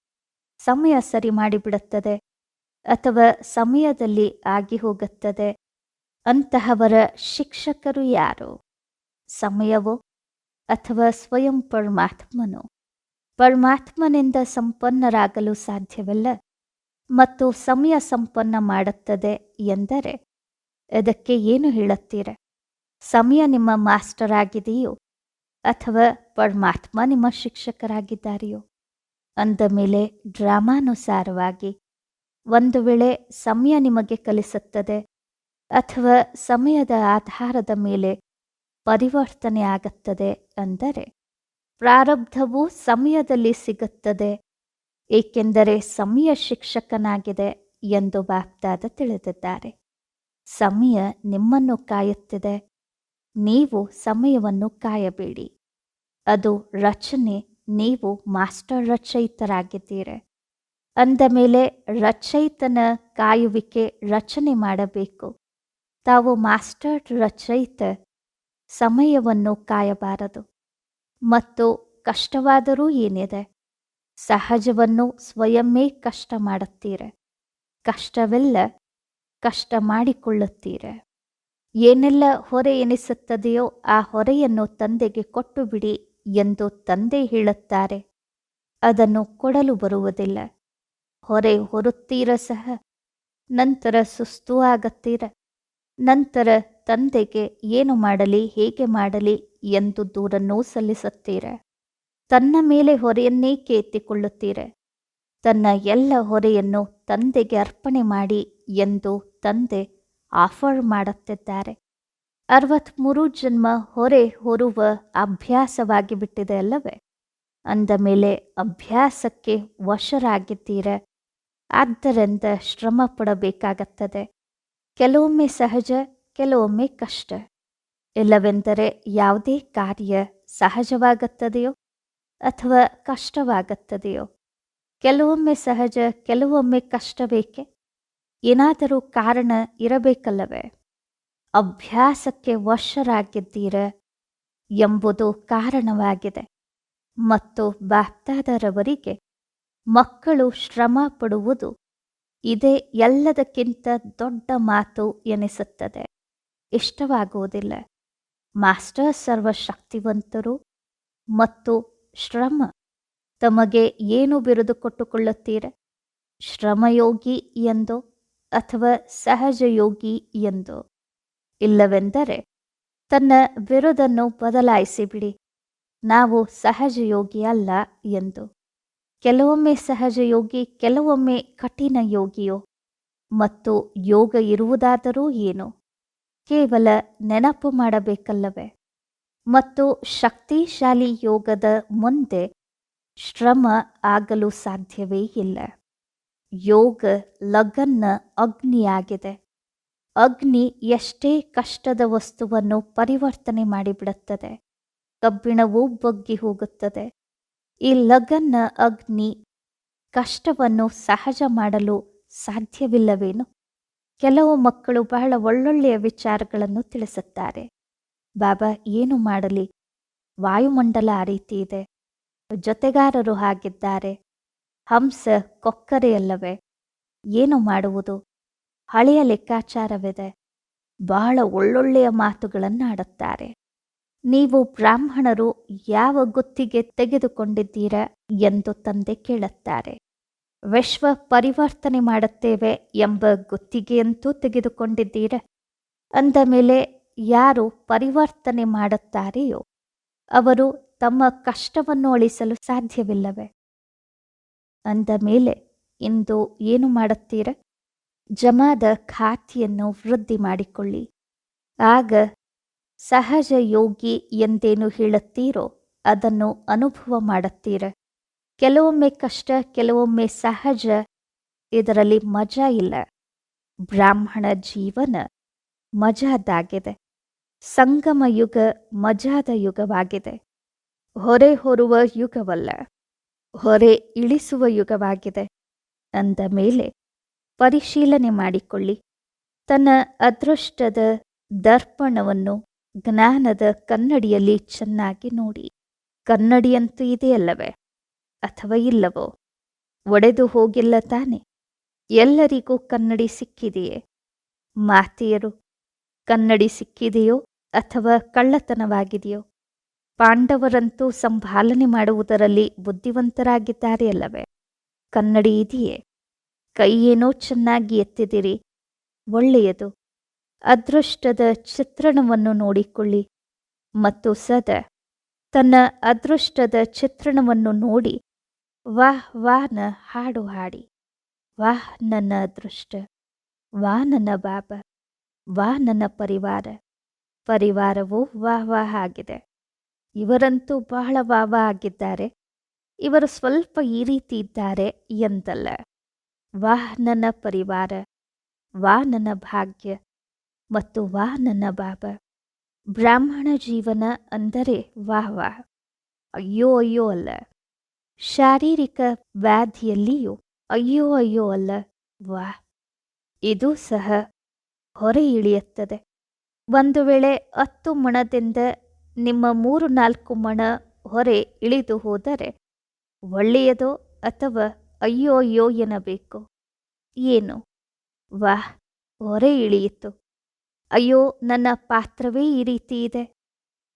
ಸಮಯ ಸರಿ ಮಾಡಿಬಿಡುತ್ತದೆ ಅಥವಾ ಸಮಯದಲ್ಲಿ ಆಗಿ ಹೋಗುತ್ತದೆ, ಅಂತಹವರ ಶಿಕ್ಷಕರು ಯಾರು? ಸಮಯವೋ ಅಥವಾ ಸ್ವಯಂ ಪರಮಾತ್ಮನು. ಪರಮಾತ್ಮನಿಂದ ಸಂಪನ್ನರಾಗಲು ಸಾಧ್ಯವಿಲ್ಲ ಮತ್ತು ಸಮಯ ಸಂಪನ್ನ ಮಾಡುತ್ತದೆ ಎಂದರೆ ಅದಕ್ಕೆ ಏನು ಹೇಳುತ್ತೀರ? ಸಮಯ ನಿಮ್ಮ ಮಾಸ್ಟರ್ ಆಗಿದೆಯೋ ಅಥವಾ ಪರಮಾತ್ಮ ನಿಮ್ಮ ಶಿಕ್ಷಕರಾಗಿದ್ದಾರೆಯೋ? ಅಂದ ಮೇಲೆ ಡ್ರಾಮಾನುಸಾರವಾಗಿ, ಒಂದು ವೇಳೆ ಸಮಯ ನಿಮಗೆ ಕಲಿಸುತ್ತದೆ ಅಥವಾ ಸಮಯದ ಆಧಾರದ ಮೇಲೆ ಪರಿವರ್ತನೆ ಆಗುತ್ತದೆ ಅಂದರೆ ಪ್ರಾರಬ್ಧವು ಸಮಯದಲ್ಲಿ ಸಿಗುತ್ತದೆ, ಏಕೆಂದರೆ ಸಮಯ ಶಿಕ್ಷಕನಾಗಿದೆ ಎಂದು ಬಾಪ್ದಾದ ತಿಳಿದಿದ್ದಾರೆ. ಸಮಯ ನಿಮ್ಮನ್ನು ಕಾಯುತ್ತಿದೆ, ನೀವು ಸಮಯವನ್ನು ಕಾಯಬೇಡಿ. ಅದು ರಚನೆ, ನೀವು ಮಾಸ್ಟರ್ ರಚಯಿತರಾಗಿದ್ದೀರಿ. ಅಂದ ಮೇಲೆ ರಚಯಿತನ ಕಾಯುವಿಕೆ ರಚನೆ ಮಾಡಬೇಕು. ತಾವು ಮಾಸ್ಟರ್ ರಚಯಿತ ಸಮಯವನ್ನು ಕಾಯಬಾರದು. ಮತ್ತು ಕಷ್ಟವಾದರೂ ಏನಿದೆ? ಸಹಜವನ್ನು ಸ್ವಯಮ್ಮೇ ಕಷ್ಟ ಮಾಡುತ್ತೀರೆ? ಕಷ್ಟವೆಲ್ಲ ಕಷ್ಟ ಮಾಡಿಕೊಳ್ಳುತ್ತೀರೆ? ಏನೆಲ್ಲ ಹೊರೆ ಎನಿಸುತ್ತದೆಯೋ ಆ ಹೊರೆಯನ್ನು ತಂದೆಗೆ ಕೊಟ್ಟು ಬಿಡಿ ಎಂದು ತಂದೆ ಹೇಳುತ್ತಾರೆ. ಅದನ್ನು ಕೊಡಲು ಬರುವುದಿಲ್ಲ. ಹೊರೆ ಹೊರುತ್ತೀರ ಸಹ? ನಂತರ ಸುಸ್ತು ಆಗತ್ತೀರ? ನಂತರ ತಂದೆಗೆ ಏನು ಮಾಡಲಿ, ಹೇಗೆ ಮಾಡಲಿ ಎಂದು ದೂರನ್ನು ಸಲ್ಲಿಸುತ್ತೀರೆ? ತನ್ನ ಮೇಲೆ ಹೊರೆಯನ್ನೇಕೆ ಎತ್ತಿಕೊಳ್ಳುತ್ತೀರೆ ತನ್ನ ಎಲ್ಲ ಹೊರೆಯನ್ನು ತಂದೆಗೆ ಅರ್ಪಣೆ ಮಾಡಿ ಎಂದು ತಂದೆ ಆಫರ್ ಮಾಡುತ್ತಿದ್ದಾರೆ. ಅರವತ್ತ್ಮೂರು ಜನ್ಮ ಹೊರೆ ಹೊರುವ ಅಭ್ಯಾಸವಾಗಿ ಬಿಟ್ಟಿದೆ ಅಲ್ಲವೇ? ಅಂದ ಮೇಲೆ, ಅಭ್ಯಾಸಕ್ಕೆ ವಶರಾಗಿದ್ದೀರ? ಆದ್ದರಿಂದ ಶ್ರಮ ಪಡಬೇಕಾಗುತ್ತದೆ ಕೆಲವೊಮ್ಮೆ ಸಹಜ, ಕೆಲವೊಮ್ಮೆ ಕಷ್ಟ. ಇಲ್ಲವೆಂದರೆ ಯಾವುದೇ ಕಾರ್ಯ ಸಹಜವಾಗುತ್ತದೆಯೋ ಅಥವಾ ಕಷ್ಟವಾಗುತ್ತದೆಯೋ? ಕೆಲವೊಮ್ಮೆ ಸಹಜ, ಕೆಲವೊಮ್ಮೆ ಕಷ್ಟ ಬೇಕೆ ಏನಾದರೂ ಕಾರಣ ಇರಬೇಕಲ್ಲವೇ? ಅಭ್ಯಾಸಕ್ಕೆ ವಶರಾಗಿದ್ದೀರ ಎಂಬುದು ಕಾರಣವಾಗಿದೆ. ಮತ್ತು ಬಾಪ್ತಾದರವರಿಗೆ ಮಕ್ಕಳು ಶ್ರಮ ಪಡುವುದು ಇದೇ ಎಲ್ಲದಕ್ಕಿಂತ ದೊಡ್ಡ ಮಾತು ಎನಿಸುತ್ತದೆ. ಇಷ್ಟವಾಗುವುದಿಲ್ಲ. ಮಾಸ್ಟರ್ ಸರ್ವಶಕ್ತಿವಂತರು ಮತ್ತು ಶ್ರಮ, ತಮಗೆ ಏನು ಬಿರುದು ಕೊಟ್ಟುಕೊಳ್ಳುತ್ತೀರ ಶ್ರಮಯೋಗಿ ಎಂದು ಅಥವಾ ಸಹಜ ಯೋಗಿ ಎಂದೋ? ಇಲ್ಲವೆಂದರೆ, ತನ್ನ ಬಿರುದನ್ನು ಬದಲಾಯಿಸಿಬಿಡಿ. ನಾವು ಸಹಜಯೋಗಿ ಅಲ್ಲ ಎಂದು. ಕೆಲವೊಮ್ಮೆ ಸಹಜ ಯೋಗಿ, ಕೆಲವೊಮ್ಮೆ ಕಠಿಣ ಯೋಗಿಯೋ. ಮತ್ತು ಯೋಗ ಇರುವುದಾದರೂ ಏನು? ಕೇವಲ ನೆನಪು ಮಾಡಬೇಕಲ್ಲವೇ? ಮತ್ತು ಶಕ್ತಿಶಾಲಿ ಯೋಗದ ಮುಂದೆ ಶ್ರಮ ಆಗಲು ಸಾಧ್ಯವೇ ಇಲ್ಲ. ಯೋಗ ಲಗನ್ನ ಅಗ್ನಿಯಾಗಿದೆ. ಅಗ್ನಿ ಎಷ್ಟೇ ಕಷ್ಟದ ವಸ್ತುವನ್ನು ಪರಿವರ್ತನೆ ಮಾಡಿಬಿಡುತ್ತದೆ. ಕಬ್ಬಿಣವೂ ಬಗ್ಗಿ ಹೋಗುತ್ತದೆ. ಈ ಲಗನ್ನ ಅಗ್ನಿ ಕಷ್ಟವನ್ನು ಸಹಜ ಮಾಡಲು ಸಾಧ್ಯವಿಲ್ಲವೇನು? ಕೆಲವು ಮಕ್ಕಳು ಬಹಳ ಒಳ್ಳೊಳ್ಳೆಯ ವಿಚಾರಗಳನ್ನು ತಿಳಿಸುತ್ತಾರೆ. ಬಾಬಾ, ಏನು ಮಾಡಲಿ? ವಾಯುಮಂಡಲ ಆ ರೀತಿ ಇದೆ. ಜೊತೆಗಾರರು ಹಾಗಿದ್ದಾರೆ. ಹಂಸ ಕೊಕ್ಕರೆಯಲ್ಲವೇ ಏನು ಮಾಡುವುದು? ಹಳೆಯ ಲೆಕ್ಕಾಚಾರವಿದೆ. ಬಹಳ ಒಳ್ಳೊಳ್ಳೆಯ ಮಾತುಗಳನ್ನಾಡುತ್ತಾರೆ. ನೀವು ಬ್ರಾಹ್ಮಣರು ಯಾವ ಗುತ್ತಿಗೆ ತೆಗೆದುಕೊಂಡಿದ್ದೀರಾ ಎಂದು ತಂದೆ ಕೇಳುತ್ತಾರೆ. ವಿಶ್ವ ಪರಿವರ್ತನೆ ಮಾಡುತ್ತೇವೆ ಎಂಬ ಗುತ್ತಿಗೆಯಂತೂ ತೆಗೆದುಕೊಂಡಿದ್ದೀರ? ಅಂದ ಮೇಲೆ, ಯಾರು ಪರಿವರ್ತನೆ ಮಾಡುತ್ತಾರೆಯೋ ಅವರು ತಮ್ಮ ಕಷ್ಟವನ್ನು ಅಳಿಸಲು ಸಾಧ್ಯವಿಲ್ಲವೆ? ಅಂದ ಮೇಲೆ, ಇಂದು ಏನು ಮಾಡುತ್ತೀರ? ಜಮಾದ ಖಾತಿಯನ್ನು ವೃದ್ಧಿ ಮಾಡಿಕೊಳ್ಳಿ ಆಗ ಸಹಜ ಯೋಗಿ ಎಂದೇನು ಹೇಳುತ್ತೀರೋ ಅದನ್ನು ಅನುಭವ ಮಾಡುತ್ತೀರ. ಕೆಲವೊಮ್ಮೆ ಕಷ್ಟ, ಕೆಲವೊಮ್ಮೆ ಸಹಜ, ಇದರಲ್ಲಿ ಮಜಾ ಇಲ್ಲ. ಬ್ರಾಹ್ಮಣ ಜೀವನ ಮಜಾದಾಗಿದೆ. ಸಂಗಮ ಯುಗ ಮಜಾದ ಯುಗವಾಗಿದೆ. ಹೊರೆ ಹೊರುವ ಯುಗವಲ್ಲ. ಹೊರೆ ಇಳಿಸುವ ಯುಗವಾಗಿದೆ. ಅಂದ ಮೇಲೆ ಪರಿಶೀಲನೆ ಮಾಡಿಕೊಳ್ಳಿ. ತನ್ನ ಅದೃಷ್ಟದ ದರ್ಪಣವನ್ನು ಜ್ಞಾನದ ಕನ್ನಡಿಯಲ್ಲಿ ಚೆನ್ನಾಗಿ ನೋಡಿ. ಕನ್ನಡಿಯಂತೂ ಇದೆಯಲ್ಲವೇ ಅಥವಾ ಇಲ್ಲವೋ? ಒಡೆದು ಹೋಗಿಲ್ಲ ತಾನೆ? ಎಲ್ಲರಿಗೂ ಕನ್ನಡಿ ಸಿಕ್ಕಿದೆಯೇ? ಮಾತೆಯರು, ಕನ್ನಡಿ ಸಿಕ್ಕಿದೆಯೋ ಅಥವಾ ಕಳ್ಳತನವಾಗಿದೆಯೋ? ಪಾಂಡವರಂತೂ ಸಂಭಾಲನೆ ಮಾಡುವುದರಲ್ಲಿ ಬುದ್ಧಿವಂತರಾಗಿದ್ದಾರೆ ಅಲ್ಲವೇ? ಕನ್ನಡಿ ಇದೆಯೇ? ಕೈಯೇನೋ ಚೆನ್ನಾಗಿ ಎತ್ತಿದಿರಿ ಒಳ್ಳೆಯದು. ಅದೃಷ್ಟದ ಚಿತ್ರಣವನ್ನು ನೋಡಿಕೊಳ್ಳಿ ಮತ್ತು ಸದ ತನ್ನ ಅದೃಷ್ಟದ ಚಿತ್ರಣವನ್ನು ನೋಡಿ ವಾಹ್ ವಾಹನ ಹಾಡು ಹಾಡಿ ವಾಹ್ ನನ್ನ ಅದೃಷ್ಟ, ವಾ, ನನ್ನ ಬಾಬ ವಾ, ನನ್ನ ಪರಿವಾರ, ಪರಿವಾರವು ವಾಹ್ ವಾಹ್ ಆಗಿದೆ. ಇವರಂತೂ ಬಹಳ ವಾವ ಆಗಿದ್ದಾರೆ. ಇವರು ಸ್ವಲ್ಪ ಈ ರೀತಿ ಇದ್ದಾರೆ ಎಂದಲ್ಲ. ವಾಹ್ ನನ್ನ ಪರಿವಾರ, ವಾ, ನನ್ನ ಭಾಗ್ಯ ಮತ್ತು ವಾ ನನ್ನ ಬಾಬಾ. ಬ್ರಾಹ್ಮಣ ಜೀವನ ಅಂದರೆ ವಾಹ್ ವಾಹ್. ಅಯ್ಯೋ ಅಯ್ಯೋ ಅಲ್ಲ. ಶಾರೀರಿಕ ವ್ಯಾಧಿಯಲ್ಲಿಯೂ ಅಯ್ಯೋ ಅಯ್ಯೋ ಅಲ್ಲ. ವಾಹ್. ಇದು ಸಹ ಹೊರೆ ಇಳಿಯುತ್ತದೆ. ಒಂದು ವೇಳೆ ಹತ್ತು ಮಣದಿಂದ ನಿಮ್ಮ ಮೂರು ನಾಲ್ಕು ಮಣ ಹೊರೆ ಇಳಿದು ಹೋದರೆ ಒಳ್ಳೆಯದೋ ಅಥವಾ ಅಯ್ಯೋ ಅಯ್ಯೋ ಎನ್ನಬೇಕು? ಏನು? ವಾಹ್, ಹೊರೆ ಇಳಿಯಿತು. ಅಯ್ಯೋ, ನನ್ನ ಪಾತ್ರವೇ ಈ ರೀತಿ ಇದೆ.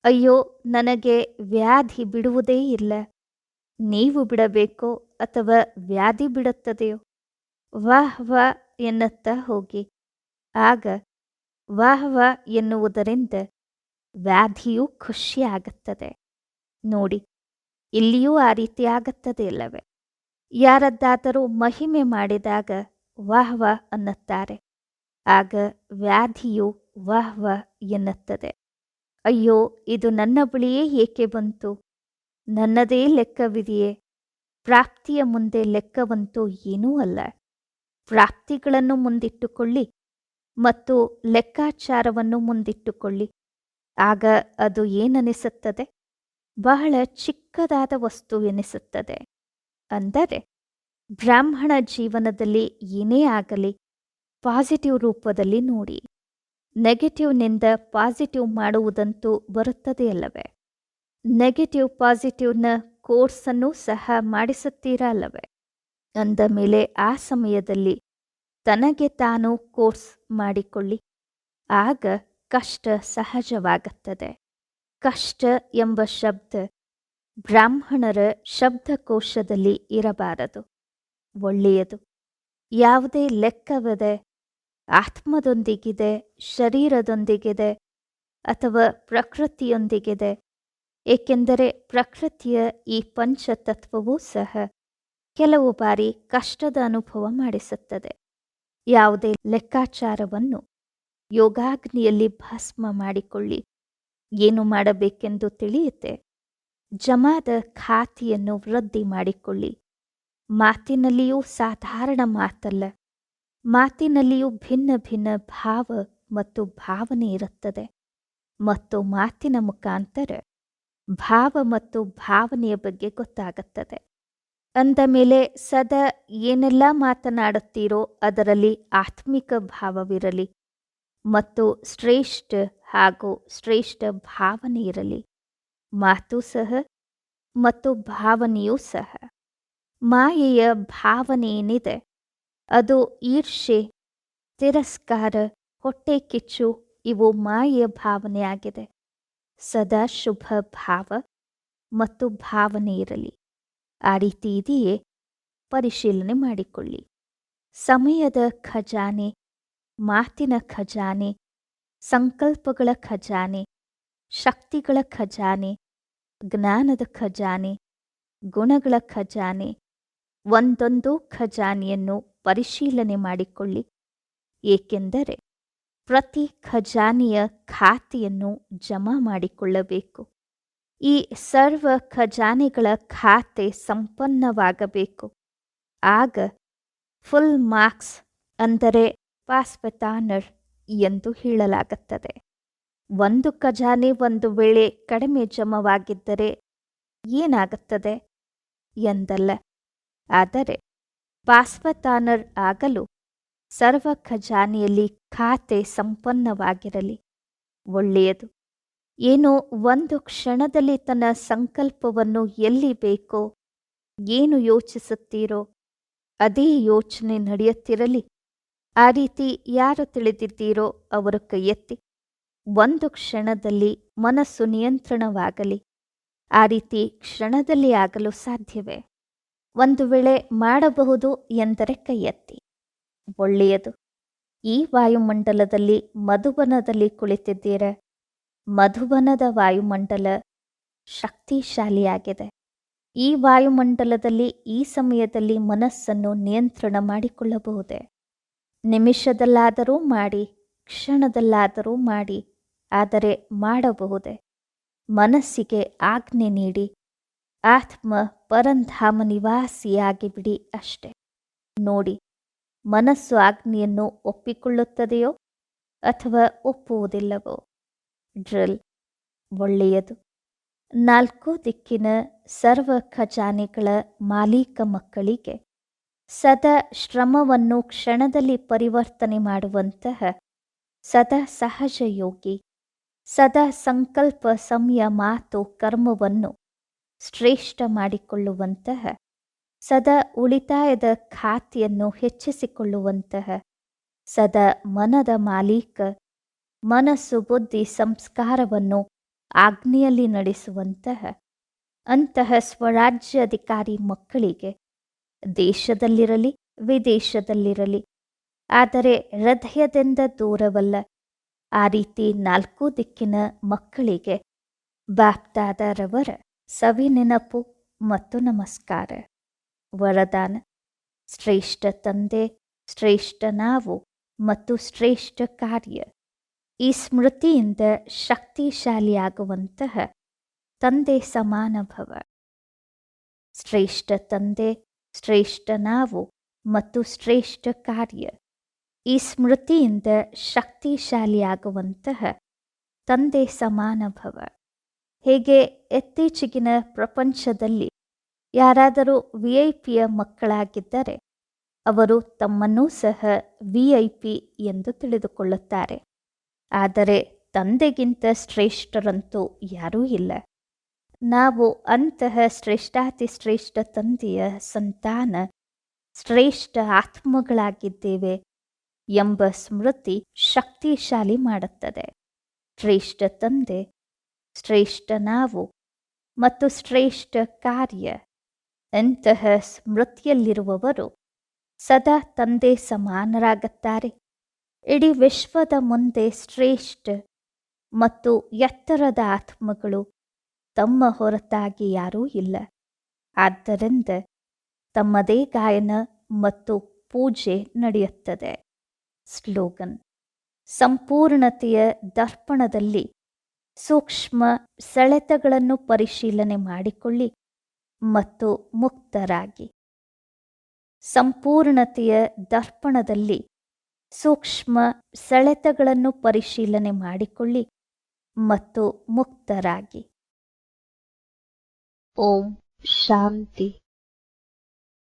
ಅಯ್ಯೋ, ನನಗೆ ವ್ಯಾಧಿ ಬಿಡುವುದೇ ಇಲ್ಲ. ನೀವು ಬಿಡಬೇಕೋ ಅಥವಾ ವ್ಯಾಧಿ ಬಿಡುತ್ತದೆಯೋ? ವಾಹ್ ವಾ ಎನ್ನುತ್ತಾ ಹೋಗಿ. ಆಗ ವಾಹ್ ವಾ ಎನ್ನುವುದರಿಂದ ವ್ಯಾಧಿಯು ಖುಷಿಯಾಗುತ್ತದೆ ನೋಡಿ, ಇಲ್ಲಿಯೂ ಆ ರೀತಿ ಆಗುತ್ತದೆ ಇಲ್ಲವೇ ಯಾರದ್ದಾದರೂ ಮಹಿಮೆ ಮಾಡಿದಾಗ ವಾಹ್ ವಾ ಅನ್ನುತ್ತಾರೆ. ಆಗ ವ್ಯಾಧಿಯು ವಾಹ್ ವಾಹ್ ಎನ್ನುತ್ತದೆ. ಅಯ್ಯೋ, ಇದು ನನ್ನ ಬಳಿಯೇ ಏಕೆ ಬಂತು? ನನ್ನದೇ ಲೆಕ್ಕವಿದೆಯೇ? ಪ್ರಾಪ್ತಿಯ ಮುಂದೆ ಲೆಕ್ಕವಂತೂ ಏನೂ ಅಲ್ಲ. ಪ್ರಾಪ್ತಿಗಳನ್ನು ಮುಂದಿಟ್ಟುಕೊಳ್ಳಿ ಮತ್ತು ಲೆಕ್ಕಾಚಾರವನ್ನು ಮುಂದಿಟ್ಟುಕೊಳ್ಳಿ. ಆಗ ಅದು ಏನನಿಸುತ್ತದೆ? ಬಹಳ ಚಿಕ್ಕದಾದ ವಸ್ತು ಎನಿಸುತ್ತದೆ. ಅಂದರೆ, ಬ್ರಾಹ್ಮಣ ಜೀವನದಲ್ಲಿ ಏನೇ ಆಗಲಿ, ಪಾಸಿಟಿವ್ ರೂಪದಲ್ಲಿ ನೋಡಿ. ನೆಗೆಟಿವ್ನಿಂದ ಪಾಸಿಟಿವ್ ಮಾಡುವುದಂತೂ ಬರುತ್ತದೆಯಲ್ಲವೇ ನೆಗೆಟಿವ್ ಪಾಸಿಟಿವ್ನ ಕೋರ್ಸನ್ನು ಸಹ ಮಾಡಿಸುತ್ತೀರಾ ಅಲ್ಲವೇ? ಅಂದ ಮೇಲೆ ಆ ಸಮಯದಲ್ಲಿ ತನಗೆ ತಾನು ಕೋರ್ಸ್ ಮಾಡಿಕೊಳ್ಳಿ. ಆಗ ಕಷ್ಟ ಸಹಜವಾಗುತ್ತದೆ. ಕಷ್ಟ ಎಂಬ ಶಬ್ದ ಬ್ರಾಹ್ಮಣರ ಶಬ್ದಕೋಶದಲ್ಲಿ ಇರಬಾರದು. ಒಳ್ಳೆಯದು. ಯಾವುದೇ ಲೆಕ್ಕವಿದೆ ಆತ್ಮದೊಂದಿಗಿದೆ, ಶರೀರದೊಂದಿಗಿದೆ ಅಥವಾ ಪ್ರಕೃತಿಯೊಂದಿಗಿದೆ, ಏಕೆಂದರೆ ಪ್ರಕೃತಿಯ ಈ ಪಂಚತತ್ವವೂ ಸಹ ಕೆಲವು ಬಾರಿ ಕಷ್ಟದ ಅನುಭವ ಮಾಡಿಸುತ್ತದೆ. ಯಾವುದೇ ಲೆಕ್ಕಾಚಾರವನ್ನು ಯೋಗಾಗ್ನಿಯಲ್ಲಿ ಭಸ್ಮ ಮಾಡಿಕೊಳ್ಳಿ. ಏನು ಮಾಡಬೇಕೆಂದು ತಿಳಿಯುತ್ತೆ? ಜಮಾದ ಖಾತಿಯನ್ನು ವೃದ್ಧಿ ಮಾಡಿಕೊಳ್ಳಿ. ಮಾತಿನಲ್ಲಿಯೂ ಸಾಧಾರಣ ಮಾತಲ್ಲ. ಮಾತಿನಲ್ಲಿಯೂ ಭಿನ್ನ ಭಿನ್ನ ಭಾವ ಮತ್ತು ಭಾವನೆ ಇರುತ್ತದೆ. ಮತ್ತು ಮಾತಿನ ಮುಖಾಂತರ ಭಾವ ಮತ್ತು ಭಾವನೆಯ ಬಗ್ಗೆ ಗೊತ್ತಾಗುತ್ತದೆ. ಅಂದ ಮೇಲೆ ಸದಾ ಏನೆಲ್ಲ ಮಾತನಾಡುತ್ತೀರೋ ಅದರಲ್ಲಿ ಆತ್ಮಿಕ ಭಾವವಿರಲಿ ಮತ್ತು ಶ್ರೇಷ್ಠ ಹಾಗೂ ಶ್ರೇಷ್ಠ ಭಾವನೆ ಇರಲಿ. ಮಾತು ಸಹ ಮತ್ತು ಭಾವನೆಯೂ ಸಹ. ಮಾಯೆಯ ಭಾವನೆ ಏನಿದೆ? ಅದು ಈರ್ಷೆ ತಿರಸ್ಕಾರ, ಹೊಟ್ಟೆ ಕಿಚ್ಚು, ಇವು ಮಾಯೆಯ ಭಾವನೆಯಾಗಿದೆ. ಸದಾ ಶುಭ ಭಾವ ಮತ್ತು ಭಾವನೆ ಇರಲಿ. ಆ ರೀತಿ ಇದೆಯೇ? ಪರಿಶೀಲನೆ ಮಾಡಿಕೊಳ್ಳಿ. ಸಮಯದ ಖಜಾನೆ, ಮಾತಿನ ಖಜಾನೆ, ಸಂಕಲ್ಪಗಳ ಖಜಾನೆ, ಶಕ್ತಿಗಳ ಖಜಾನೆ, ಜ್ಞಾನದ ಖಜಾನೆ, ಗುಣಗಳ ಖಜಾನೆ, ಒಂದೊಂದು ಖಜಾನೆಯನ್ನು ಪರಿಶೀಲನೆ ಮಾಡಿಕೊಳ್ಳಿ. ಏಕೆಂದರೆ ಪ್ರತಿ ಖಜಾನೆಯ ಖಾತೆಯನ್ನು ಜಮಾ ಮಾಡಿಕೊಳ್ಳಬೇಕು. ಈ ಸರ್ವ ಖಜಾನೆಗಳ ಖಾತೆ ಸಂಪನ್ನವಾಗಬೇಕು. ಆಗ ಫುಲ್ ಮಾರ್ಕ್ಸ್ ಅಂದರೆ ಪಾಸ್ಪತಾನರ್ ಎಂದು ಹೇಳಲಾಗುತ್ತದೆ. ಒಂದು ಖಜಾನೆ ಒಂದು ವೇಳೆ ಕಡಿಮೆ ಜಮವಾಗಿದ್ದರೆ ಏನಾಗುತ್ತದೆ? ಎಂದಲ್ಲ. ಆದರೆ ಪಾಸ್ಪತಾನರ್ ಆಗಲು ಸರ್ವ ಖಜಾನೆಯಲ್ಲಿ ಖಾತೆ ಸಂಪನ್ನವಾಗಿರಲಿ. ಒಳ್ಳೆಯದು. ಏನೋ ಒಂದು ಕ್ಷಣದಲ್ಲಿ ತನ್ನ ಸಂಕಲ್ಪವನ್ನು ಎಲ್ಲಿ ಬೇಕೋ ಏನು ಯೋಚಿಸುತ್ತೀರೋ ಅದೇ ಯೋಚನೆ ನಡೆಯುತ್ತಿರಲಿ. ಆ ರೀತಿ ಯಾರು ತಿಳಿದಿದ್ದೀರೋ ಅವರು ಕೈಯೆತ್ತಿ. ಒಂದು ಕ್ಷಣದಲ್ಲಿ ಮನಸ್ಸು ನಿಯಂತ್ರಣವಾಗಲಿ. ಆ ರೀತಿ ಕ್ಷಣದಲ್ಲಿ ಆಗಲು ಸಾಧ್ಯವೇ? ಒಂದು ವೇಳೆ ಮಾಡಬಹುದು ಎಂದರೆ ಕೈಯತ್ತಿ. ಒಳ್ಳೆಯದು. ಈ ವಾಯುಮಂಡಲದಲ್ಲಿ ಮಧುಬನದಲ್ಲಿ ಕುಳಿತಿದ್ದೀರ? ಮಧುಬನದ ವಾಯುಮಂಡಲ ಶಕ್ತಿಶಾಲಿಯಾಗಿದೆ. ಈ ವಾಯುಮಂಡಲದಲ್ಲಿ ಈ ಸಮಯದಲ್ಲಿ ಮನಸ್ಸನ್ನು ನಿಯಂತ್ರಣ ಮಾಡಿಕೊಳ್ಳಬಹುದೇ? ನಿಮಿಷದಲ್ಲಾದರೂ ಮಾಡಿ, ಕ್ಷಣದಲ್ಲಾದರೂ ಮಾಡಿ, ಆದರೆ ಮಾಡಬಹುದೇ? ಮನಸ್ಸಿಗೆ ಆಜ್ಞೆ ನೀಡಿ ಆತ್ಮ ಪರಂಧಾಮ ನಿವಾಸಿಯಾಗಿ ಬಿಡಿ ಅಷ್ಟೆ. ನೋಡಿ, ಮನಸ್ಸು ಆಜ್ಞೆಯನ್ನು ಒಪ್ಪಿಕೊಳ್ಳುತ್ತದೆಯೋ ಅಥವಾ ಒಪ್ಪುವುದಿಲ್ಲವೋ? ಡ್ರಿಲ್, ಒಳ್ಳೆಯದು. ನಾಲ್ಕು ದಿಕ್ಕಿನ ಸರ್ವ ಖಜಾನೆಗಳ ಮಾಲೀಕ ಮಕ್ಕಳಿಗೆ ಸದಾ ಶ್ರಮವನ್ನು ಕ್ಷಣದಲ್ಲಿ ಪರಿವರ್ತನೆ ಮಾಡುವಂತಹ ಸದಾ ಸಹಜ ಯೋಗಿ ಸದಾ ಸಂಕಲ್ಪ ಸಮಯ ಮಾತು ಕರ್ಮವನ್ನು ಶ್ರೇಷ್ಠ ಮಾಡಿಕೊಳ್ಳುವಂತಹ, ಸದಾ ಉಳಿತಾಯದ ಖಾತೆಯನ್ನು ಹೆಚ್ಚಿಸಿಕೊಳ್ಳುವಂತಹ, ಸದಾ ಮನದ ಮಾಲೀಕ, ಮನಸ್ಸು ಬುದ್ಧಿ ಸಂಸ್ಕಾರವನ್ನು ಆಗ್ನೆಯಲ್ಲಿ ನಡೆಸುವಂತಹ, ಅಂತಹ ಸ್ವರಾಜ್ಯಾಧಿಕಾರಿ ಮಕ್ಕಳಿಗೆ ದೇಶದಲ್ಲಿರಲಿ, ವಿದೇಶದಲ್ಲಿರಲಿ, ಆದರೆ ಹೃದಯದಿಂದ ದೂರವಲ್ಲ, ಆ ರೀತಿ ನಾಲ್ಕು ದಿಕ್ಕಿನ ಮಕ್ಕಳಿಗೆ ಬಾಪ್ದಾದರವರ ಸವಿ ನೆನಪು ಮತ್ತು ನಮಸ್ಕಾರ. ವರದಾನ, ಶ್ರೇಷ್ಠ ತಂದೆ, ಶ್ರೇಷ್ಠ ನಾವು ಮತ್ತು ಶ್ರೇಷ್ಠ ಕಾರ್ಯ. ಈ ಸ್ಮೃತಿಯಿಂದ ಶಕ್ತಿಶಾಲಿಯಾಗುವಂತಹ ತಂದೆ ಸಮಾನಭವ ಶ್ರೇಷ್ಠ ತಂದೆ, ಶ್ರೇಷ್ಠ ನಾವು ಮತ್ತು ಶ್ರೇಷ್ಠ ಕಾರ್ಯ. ಈ ಸ್ಮೃತಿಯಿಂದ ಶಕ್ತಿಶಾಲಿಯಾಗುವಂತಹ ತಂದೆ ಸಮಾನ ಭವ. ಹೇಗೆ ಇತ್ತೀಚೆಗಿನ ಪ್ರಪಂಚದಲ್ಲಿ ಯಾರಾದರೂ ವಿ ಐ ಪಿಯ ಮಕ್ಕಳಾಗಿದ್ದರೆ ಅವರು ತಮ್ಮನ್ನೂ ಸಹ ವಿ ಐ ಪಿ ಎಂದು ತಿಳಿದುಕೊಳ್ಳುತ್ತಾರೆ. ಆದರೆ ತಂದೆಗಿಂತ ಶ್ರೇಷ್ಠರಂತೂ ಯಾರೂ ಇಲ್ಲ. ನಾವು ಅಂತಹ ಶ್ರೇಷ್ಠಾತಿ ಶ್ರೇಷ್ಠ ತಂದೆಯ ಸಂತಾನ ಶ್ರೇಷ್ಠ ಆತ್ಮಗಳಾಗಿದ್ದೇವೆ ಎಂಬ ಸ್ಮೃತಿ ಶಕ್ತಿಶಾಲಿ ಮಾಡುತ್ತದೆ. ಶ್ರೇಷ್ಠ ತಂದೆ ಶ್ರೇಷ್ಠ ನಾವು ಮತ್ತು ಶ್ರೇಷ್ಠ ಕಾರ್ಯ. ಎಂತಹ ಸ್ಮೃತಿಯಲ್ಲಿರುವವರು ಸದಾ ತಂದೆ ಸಮಾನರಾಗುತ್ತಾರೆ. ಇಡೀ ವಿಶ್ವದ ಮುಂದೆ ಶ್ರೇಷ್ಠ ಮತ್ತು ಎತ್ತರದ ಆತ್ಮಗಳು ತಮ್ಮ ಹೊರತಾಗಿ ಯಾರೂ ಇಲ್ಲ. ಆದ್ದರಿಂದ ತಮ್ಮದೇ ಗಾಯನ ಮತ್ತು ಪೂಜೆ ನಡೆಯುತ್ತದೆ. ಸ್ಲೋಗನ್, ಸಂಪೂರ್ಣತೆಯ ದರ್ಪಣದಲ್ಲಿ ಸೂಕ್ಷ್ಮ ಸೆಳೆತಗಳನ್ನು ಪರಿಶೀಲನೆ ಮಾಡಿಕೊಳ್ಳಿ ಮತ್ತು ಮುಕ್ತರಾಗಿ. ಸಂಪೂರ್ಣತೆಯ ದರ್ಪಣದಲ್ಲಿ ಸೂಕ್ಷ್ಮ ಸೆಳೆತಗಳನ್ನು ಪರಿಶೀಲನೆ ಮಾಡಿಕೊಳ್ಳಿ ಮತ್ತು ಮುಕ್ತರಾಗಿ. ಓಂ ಶಾಂತಿ.